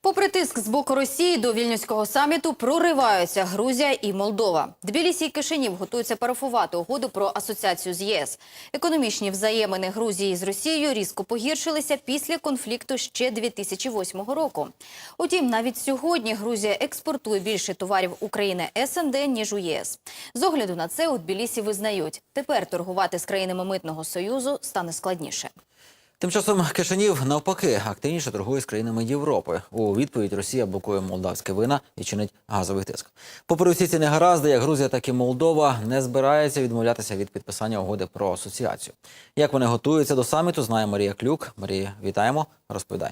Попри тиск з боку Росії до вільнюського саміту прориваються Грузія і Молдова. Тбілісі і Кишинів готуються парафувати угоду про асоціацію з ЄС. Економічні взаємини Грузії з Росією різко погіршилися після конфлікту ще 2008 року. Утім, навіть сьогодні Грузія експортує більше товарів України СНД ніж у ЄС. З огляду на це у Тбілісі визнають, тепер торгувати з країнами митного союзу стане складніше. Тим часом Кишинів навпаки активніше торгує з країнами Європи. У відповідь Росія блокує молдавське вина і чинить газовий тиск. Попри всі ці негаразди, як Грузія, так і Молдова не збирається відмовлятися від підписання угоди про асоціацію. Як вони готуються до саміту, знає Марія Клюк. Марія, вітаємо. Розповідай.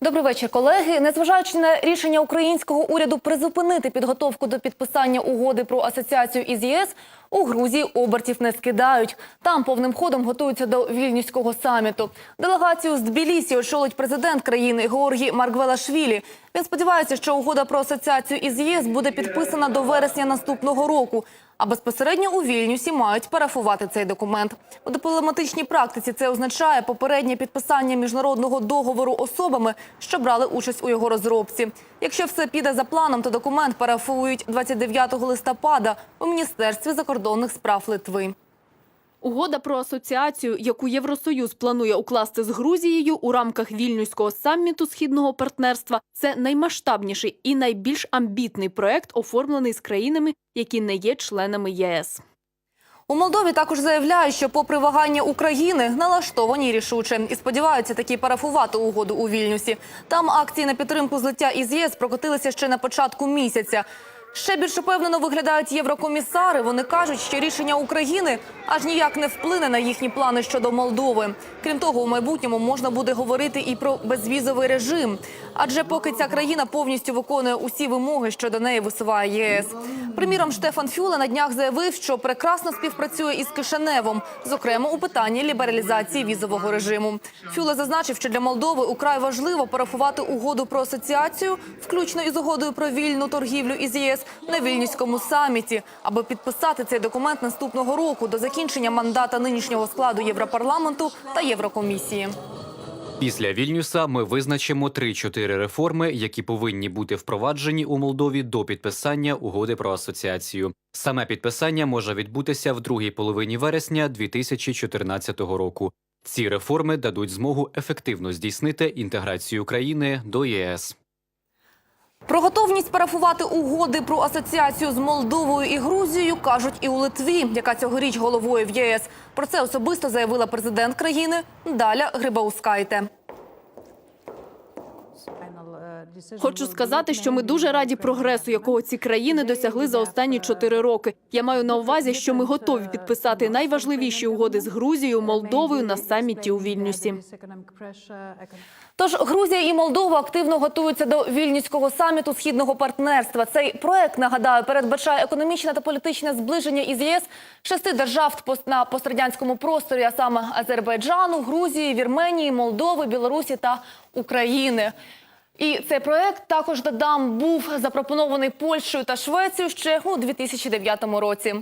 Добрий вечір, колеги. Незважаючи на рішення українського уряду призупинити підготовку до підписання угоди про асоціацію із ЄС, у Грузії обертів не скидають. Там повним ходом готуються до вільнюського саміту. Делегацію з Тбілісі очолить президент країни Георгій Маргвелашвілі. Він сподівається, що угода про асоціацію із ЄС буде підписана до вересня наступного року. А безпосередньо у Вільнюсі мають парафувати цей документ. У дипломатичній практиці це означає попереднє підписання міжнародного договору особами, що брали участь у його розробці. Якщо все піде за планом, то документ парафують 29 листопада у міністерстві закордонних справ Литви. Угода про асоціацію, яку Євросоюз планує укласти з Грузією у рамках вільнюського саміту східного партнерства, це наймасштабніший і найбільш амбітний проект, оформлений з країнами, які не є членами ЄС. У Молдові також заявляють, що попри вагання України налаштовані рішуче і сподіваються таки парафувати угоду у Вільнюсі. Там акції на підтримку злиття із ЄС прокотилися ще на початку місяця. Ще більш упевнено виглядають єврокомісари. Вони кажуть, що рішення України аж ніяк не вплине на їхні плани щодо Молдови. Крім того, у майбутньому можна буде говорити і про безвізовий режим. Адже поки ця країна повністю виконує усі вимоги, що до неї висуває ЄС. Приміром, Штефан Фюле на днях заявив, що прекрасно співпрацює із Кишиневом, зокрема у питанні лібералізації візового режиму. Фюле зазначив, що для Молдови украй важливо парафувати угоду про асоціацію, включно із угодою про вільну торгівлю із ЄС на вільнюському саміті, аби підписати цей документ наступного року до закінчення мандата нинішнього складу Європарламенту та Єврокомісії. Після Вільнюса ми визначимо 3-4 реформи, які повинні бути впроваджені у Молдові до підписання угоди про асоціацію. Саме підписання може відбутися в другій половині вересня 2014 року. Ці реформи дадуть змогу ефективно здійснити інтеграцію країни до ЄС. Про готовність парафувати угоди про асоціацію з Молдовою і Грузією кажуть і у Литві, яка цьогоріч головою в ЄС. Про це особисто заявила президент країни Даля Грибаускайте. Хочу сказати, що ми дуже раді прогресу, якого ці країни досягли за останні чотири роки. Я маю на увазі, що ми готові підписати найважливіші угоди з Грузією, Молдовою на саміті у Вільнюсі. Тож Грузія і Молдова активно готуються до вільнюського саміту східного партнерства. Цей проект нагадаю передбачає економічне та політичне зближення із ЄС шести держав на пострадянському просторі, а саме Азербайджану, Грузії, Вірменії, Молдови, Білорусі та України. І цей проект також додам був запропонований Польщею та Швецією ще у 2009 році.